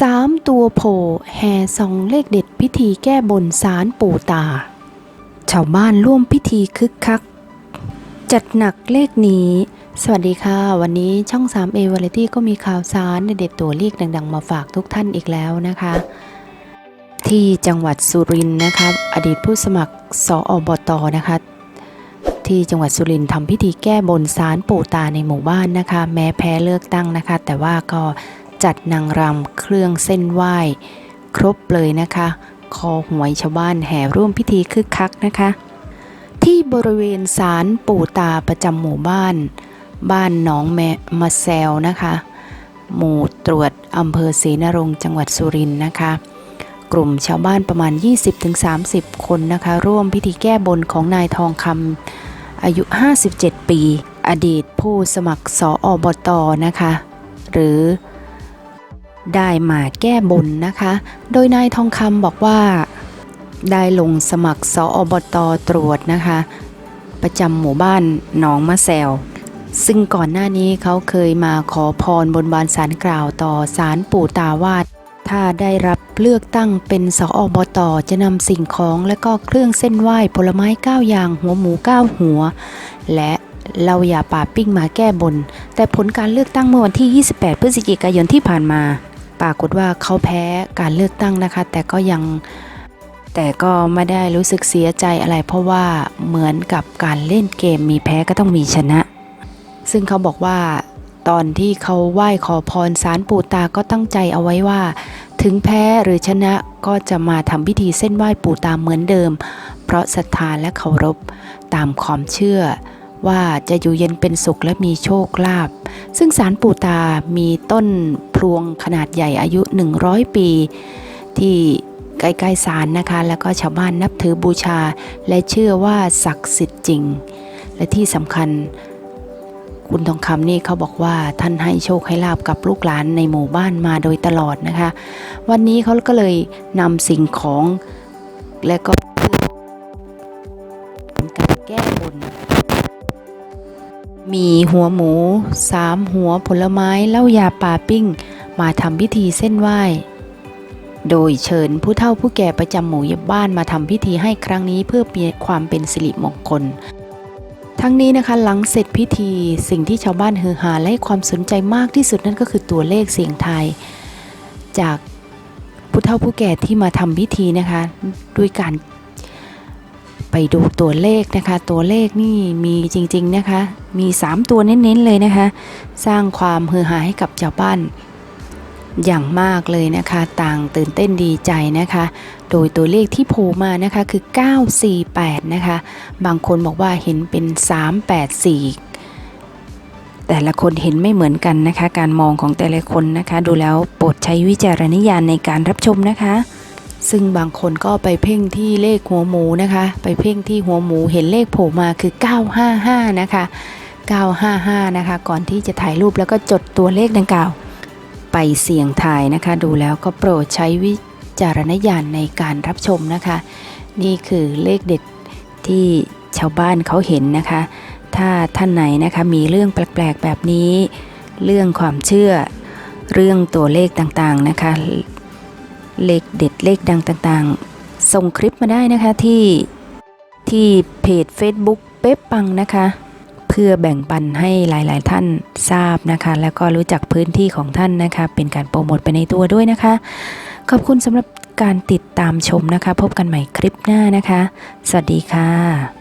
สามตัวโผล่แห่ส่องเลขเด็ดพิธีแก้บนสารปู่ตา ชาวบ้านร่วมพิธีคึกคัก จัดหนักเลขนี้ สวัสดีค่ะ วันนี้ช่อง 3 a v a r i t y ก็มีข่าวสารเด็ดตัวเลขดัง ๆ มาฝากทุกท่านอีกแล้วนะคะ ที่จังหวัดสุรินทร์นะคะอดีตผู้สมัครสออบตนะคะที่จังหวัดสุรินทร์ทำพิธีแก้บนสารปู่ตาในหมู่บ้านนะคะ แม้แพ้เลือกตั้งนะคะ แต่ว่าก็ จัดนางรำเครื่องเส้นไหว้ ครบเลยนะคะ คอหวยชาวบ้านแห่ร่วมพิธีคึกคักนะคะ ที่บริเวณศาลปู่ตาประจำหมู่บ้าน บ้านหนองแมมาแซวนะคะ หมู่ตรวจอำเภอศรีนรงจังหวัดสุรินทร์นะคะ กลุ่มชาวบ้านประมาณ 20-30 คนนะคะ ร่วมพิธีแก้บนของนายทองคำอายุ 57 ปี อดีตผู้สมัครสออบตนะคะ หรือ ได้มาแก้บนนะคะ โดยนายทองคำบอกว่า ได้ลงสมัครสออบตตรวจนะคะ ประจำหมู่บ้านหนองมะแซวซึ่งก่อนหน้านี้เขาเคยมาขอพรบนบานสารกล่าวต่อสารปู่ตาวาดถ้าได้รับเลือกตั้งเป็นสออบตจะนำสิ่งของและก็เครื่องเส้นไหว้ผลไม้9อย่าง หัวหมู9หัว และเราอย่าป่าปิ้งมาแก้บน แต่ผลการเลือกตั้งเมื่อวันที่ 28 พฤศจิกายนที่ผ่านมา ปรากฏว่าเขาแพ้การเลือกตั้งนะคะ แต่ก็ยังแต่ก็ไม่ได้รู้สึกเสียใจอะไร เพราะว่าเหมือนกับการเล่นเกมมีแพ้ก็ต้องมีชนะ ซึ่งเขาบอกว่าตอนที่เขาไหว้ขอพรสารปู่ตาก็ตั้งใจเอาไว้ว่า ถึงแพ้หรือชนะก็จะมาทำพิธีเส้นไหว้ปู่ตาเหมือนเดิม เพราะศรัทธาและเคารพตามความเชื่อ ว่าจะอยู่เย็นเป็นสุขและมีโชคลาภซึ่งสารปู่ตามีต้นพลวงขนาดใหญ่อายุ 100 ปี ที่ใกล้ๆศาลนะคะ แล้วก็ชาวบ้านนับถือบูชา และเชื่อว่าศักดิ์สิทธิ์จริง และที่สำคัญ คุณทองคำนี่เขาบอกว่าท่านให้โชคให้ลาบกับลูกหลานในหมู่บ้านมาโดยตลอดนะคะ วันนี้เขาก็เลยนำสิ่งของและก็ มีหัวหมูสามหัวผลไม้เหล้ายาป่าปิ้ง มาทำพิธีเส้นไหว้ โดยเชิญผู้เฒ่าผู้แก่ประจำหมู่บ้านมาทำพิธีให้ครั้งนี้เพื่อมีความเป็นสิริมงคล ทั้งนี้นะคะหลังเสร็จพิธีสิ่งที่ชาวบ้านฮือฮาและความสนใจมากที่สุดนั่นก็คือตัวเลขเสียงไทย จากผู้เฒ่าผู้แก่ที่มาทำพิธีนะคะ ด้วยการ ดูตัวเลขนะคะ ตัวเลขนี่มีจริงๆนะคะ มี 3 ตัวเน้นๆเลยนะคะ สร้างความฮือฮาให้กับชาวบ้านอย่างมากเลยนะคะ ต่างตื่นเต้นดีใจนะคะ โดยตัวเลขที่โผล่มานะคะคือ 948 นะคะ บางคนบอกว่าเห็นเป็น 384 แต่ละคนเห็นไม่เหมือนกันนะคะ การมองของแต่ละคนนะคะ ดูแล้วโปรดใช้วิจารณญาณในการรับชมนะคะ ซึ่งบางคนก็ไปเพ่งที่เลขหัวหมูนะคะ ไปเพ่งที่หัวหมูเห็นเลขโผล่มาคือ 955 นะคะ 955 นะคะ ก่อนที่จะถ่ายรูปแล้วก็จดตัวเลขดังกล่าว ไปเสี่ยงทายนะคะ ดูแล้วก็โปรดใช้วิจารณญาณในการรับชมนะคะ นี่คือเลขเด็ดที่ชาวบ้านเขาเห็นนะคะ ถ้าท่านไหนนะคะมีเรื่องแปลกๆแบบนี้ เรื่องความเชื่อ เรื่องตัวเลขต่างๆนะคะ เลขเด็ดเลขดังต่างๆ ส่งคลิปมาได้นะคะที่ที่เพจ Facebook เป๊ปปังนะคะ เพื่อแบ่งปันให้หลายๆท่านทราบนะคะ แล้วก็รู้จักพื้นที่ของท่านนะคะ เป็นการโปรโมทไปในตัวด้วยนะคะ ขอบคุณสำหรับการติดตามชมนะคะ พบกันใหม่คลิปหน้านะคะ สวัสดีค่ะ